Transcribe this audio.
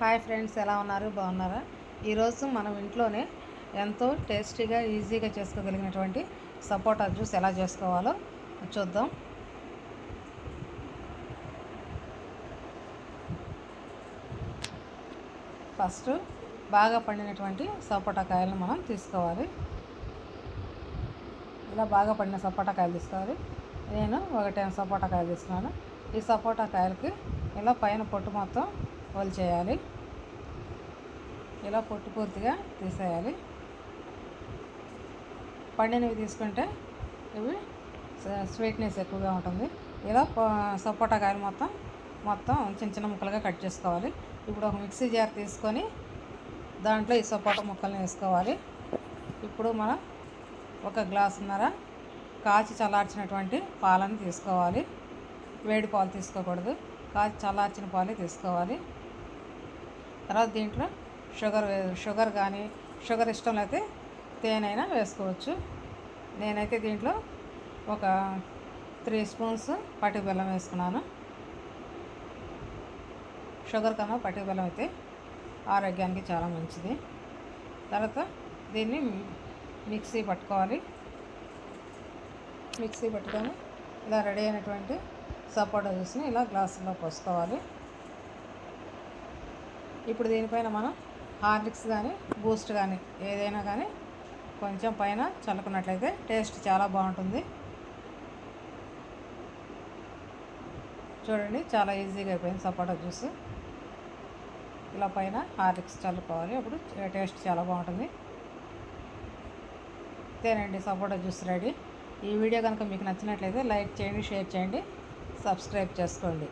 Hi friends ఎలా ఉన్నారు? బాగున్నారా? ఈరోజు మనం ఇంట్లోనే ఎంతో టేస్టీగా ఈజీగా చేసుకోగలిగినటువంటి సపోటా జ్యూస్ ఎలా చేసుకోవాలో చూద్దాం. ఫస్ట్ బాగా పండినటువంటి సపోటా కాయలను మనం తీసుకోవాలి. ఇలా బాగా పండిన సపోటా కాయలు తీసుకోవాలి. నేను ఒకటే సపోటా కాయలు తీసుకున్నాను. ఈ సపోటా కాయలకి ఇలా పైన పొట్టు మొత్తం చేయాలి. ఇలా పొట్టు పూర్తిగా తీసేయాలి. పండినవి తీసుకుంటే ఇవి స్వీట్నెస్ ఎక్కువగా ఉంటుంది. ఇలా సపోటా కాయలు మొత్తం మొత్తం చిన్న చిన్న ముక్కలుగా కట్ చేసుకోవాలి. ఇప్పుడు ఒక మిక్సీ జార్ తీసుకొని దాంట్లో ఈ సపోటా ముక్కల్ని వేసుకోవాలి. ఇప్పుడు మనం ఒక గ్లాసున్నర కాచి చల్లార్చినటువంటి పాలను తీసుకోవాలి. వేడి పాలు తీసుకోకూడదు. కాచి చల్లార్చిన పాలు తీసుకోవాలి. తర్వాత దీంట్లో షుగర్ షుగర్ కానీ షుగర్ ఇష్టం అయితే తేనైనా వేసుకోవచ్చు. నేనైతే దీంట్లో ఒక త్రీ స్పూన్స్ పట్టి బెల్లం వేసుకున్నాను. షుగర్ కన్నా పట్టి బెల్లం అయితే ఆరోగ్యానికి చాలా మంచిది. తర్వాత దీన్ని మిక్సీ పట్టుకోవాలి. మిక్సీ పట్టుకొని ఇలా రెడీ అయినటువంటి సపోటా జ్యూస్ని ఇలా గ్లాసులో పోసుకోవాలి. ఇప్పుడు దీనిపైన మనం హార్లిక్స్ కానీ బూస్ట్ కానీ ఏదైనా కానీ కొంచెం పైన చల్లుకున్నట్లయితే టేస్ట్ చాలా బాగుంటుంది. చూడండి చాలా ఈజీగా అయిపోయింది సపోటా జ్యూస్. ఇలా పైన హార్లిక్స్ చల్లుకోవాలి. అప్పుడు టేస్ట్ చాలా బాగుంటుంది. అంతేనండి సపోటా జ్యూస్ రెడీ. ఈ వీడియో కనుక మీకు నచ్చినట్లయితే లైక్ చేయండి షేర్ చేయండి సబ్స్క్రైబ్ చేసుకోండి.